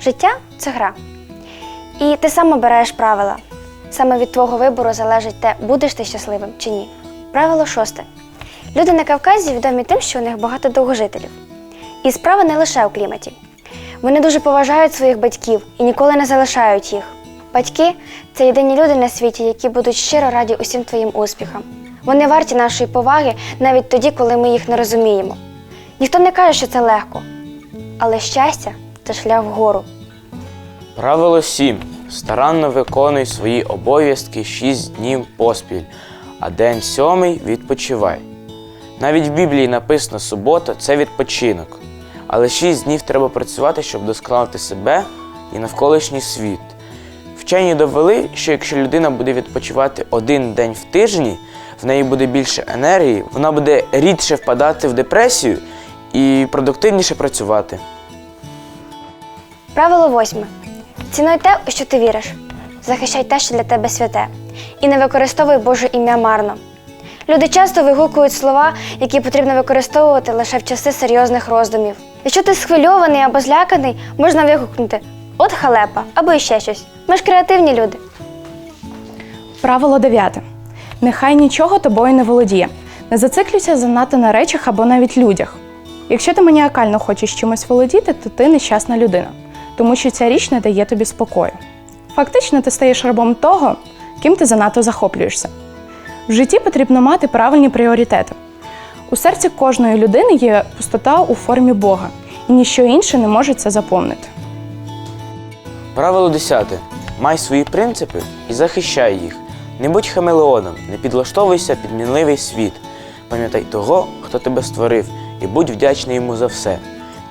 Життя це гра. І ти сам обираєш правила. Саме від твого вибору залежить те, будеш ти щасливим чи ні. Правило шосте. Люди на Кавказі відомі тим, що у них багато довгожителів. І справа не лише у кліматі. Вони дуже поважають своїх батьків і ніколи не залишають їх. Батьки це єдині люди на світі, які будуть щиро раді усім твоїм успіхам. Вони варті нашої поваги навіть тоді, коли ми їх не розуміємо. Ніхто не каже, що це легко, але щастя це шлях вгору. Правило 7. Старанно виконуй свої обов'язки 6 днів поспіль, а день сьомий відпочивай. Навіть в Біблії написано субота це відпочинок. Але 6 днів треба працювати, щоб досконалити себе і навколишній світ. Вчені довели, що якщо людина буде відпочивати один день в тижні, в неї буде більше енергії, вона буде рідше впадати в депресію і продуктивніше працювати. Правило восьме. Цінуй те, у що ти віриш. Захищай те, що для тебе святе. І не використовуй Боже ім'я марно. Люди часто вигукують слова, які потрібно використовувати лише в часи серйозних роздумів. Якщо ти схвильований або зляканий, можна вигукнути от халепа або іще щось. Ми ж креативні люди. Правило дев'яте. Нехай нічого тобою не володіє. Не зациклюйся занадто на речах або навіть людях. Якщо ти маніакально хочеш чимось володіти, то ти нещасна людина, тому що ця річ не дає тобі спокою. Фактично, ти стаєш рабом того, ким ти занадто захоплюєшся. В житті потрібно мати правильні пріоритети. У серці кожної людини є пустота у формі Бога, і ніщо інше не може це заповнити. Правило 10. Май свої принципи і захищай їх. Не будь хамелеоном, не підлаштовуйся під мінливий світ. Пам'ятай того, хто тебе створив, і будь вдячний йому за все.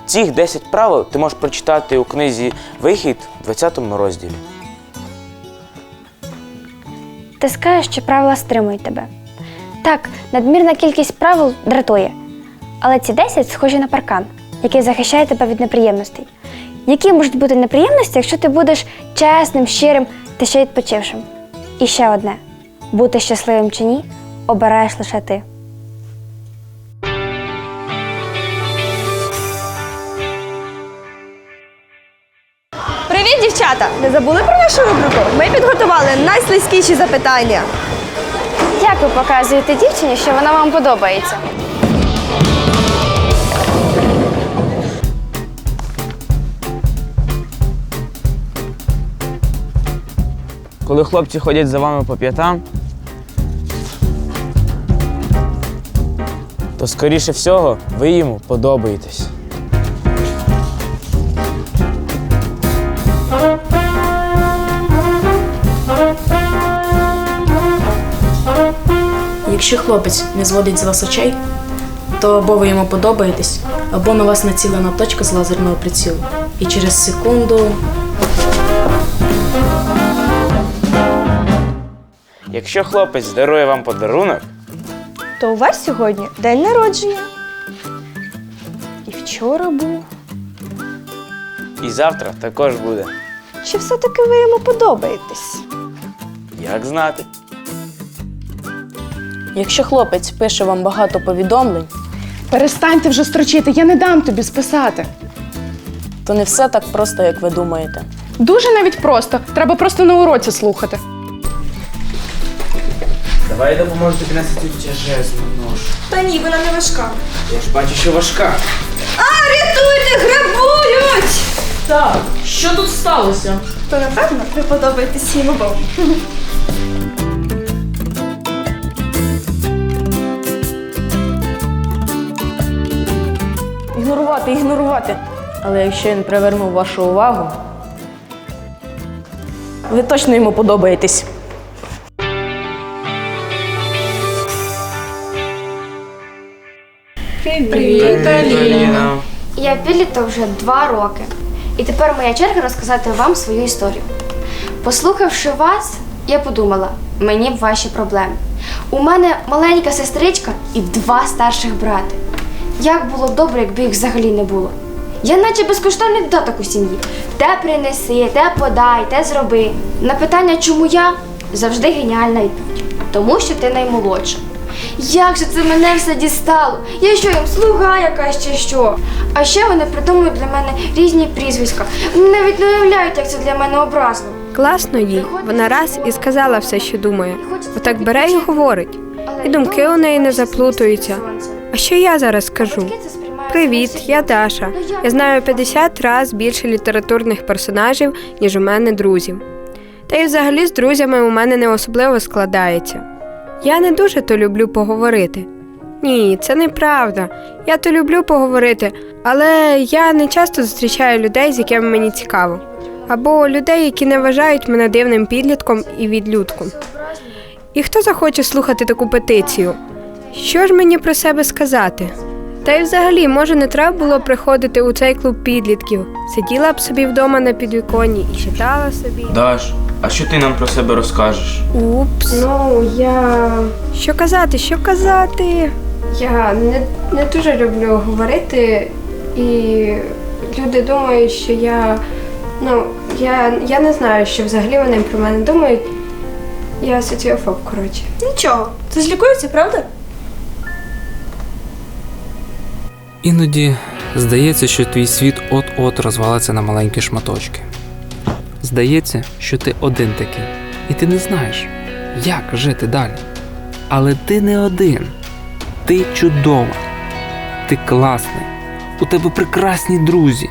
Цих 10 правил ти можеш прочитати у книзі Вихід, 20 розділі. Ти скажеш, що правила стримують тебе. Так, надмірна кількість правил дратує. Але ці 10 схожі на паркан, який захищає тебе від неприємностей. Які можуть бути неприємності, якщо ти будеш чесним, щирим та ще відпочившим? І ще одне: бути щасливим чи ні, обираєш лише ти. Дівчата! Не забули про нашу рубрику? Ми підготували найслизькіші запитання. Як ви показуєте дівчині, що вона вам подобається? Коли хлопці ходять за вами по п'ятам, то скоріше всього ви йому подобаєтесь. Якщо хлопець не зводить з вас очей, то або ви йому подобаєтесь, або на вас націлена точка з лазерного прицілу. І через секунду Якщо хлопець дарує вам подарунок, То у вас сьогодні день народження. І вчора був. і завтра також буде. Чи все-таки ви йому подобаєтесь? Як знати? Якщо хлопець пише вам багато повідомлень, Перестаньте вже строчити, я не дам тобі списати. то не все так просто, як ви думаєте. Дуже навіть просто. Треба просто на уроці слухати. Давай я допоможу тобі цю тяжезну ношу. Та ні, вона не важка. Я ж бачу, що важка. А, рятуйте, грабують! Так, що тут сталося? То напевно ви подобаєтесь їм обом. Ігнорувати, ігнорувати. Але якщо він привернув вашу увагу, ви точно йому подобаєтесь. Привіт, Аліна. Я підліток вже два роки. І тепер моя черга розказати вам свою історію. Послухавши вас, я подумала, мені б ваші проблеми. У мене маленька сестричка і два старших брати. Як було б добре, якби їх взагалі не було. Я наче безкоштовний додаток у сім'ї. Те принеси, те подай, те зроби. На питання, чому я, завжди геніальна відповідь. Тому що ти наймолодша. Як же це мене все дістало? Я що їм слуга якась чи що? А ще вони придумують для мене різні прізвиська. Вони навіть не уявляють, як це для мене образливо. Класно їй. Вона раз і сказала все, що думає. Отак бере і говорить. І думки у неї не заплутуються. А що я зараз скажу? Привіт, я Даша. Я знаю 50 разів більше літературних персонажів, ніж у мене друзів. Та й взагалі з друзями у мене не особливо складається. Я не дуже то люблю поговорити. Ні, це неправда. Я то люблю поговорити, але я не часто зустрічаю людей, з якими мені цікаво. Або людей, які не вважають мене дивним підлітком і відлюдком. І хто захоче слухати таку петицію? Що ж мені про себе сказати? Та й взагалі, може, не треба було приходити у цей клуб підлітків. Сиділа б собі вдома на підвіконні і читала собі. Даш, а що ти нам про себе розкажеш? Упс. Ну, я. Що казати, що казати? Я не, не дуже люблю говорити, і люди думають, що я. Ну, я, я не знаю, що взагалі вони про мене думають. Я соціофоб, коротше. Нічого, це ж лікується, правда? Іноді здається, що твій світ от-от розвалиться на маленькі шматочки. Здається, що ти один такий, і ти не знаєш, як жити далі. Але ти не один. Ти чудова, ти класний, у тебе прекрасні друзі.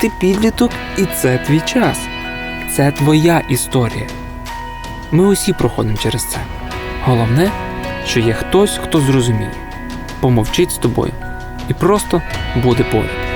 Ти підліток, і це твій час. Це твоя історія. Ми усі проходимо через це. Головне, що є хтось, хто зрозуміє, помовчить з тобою і просто буде поряд.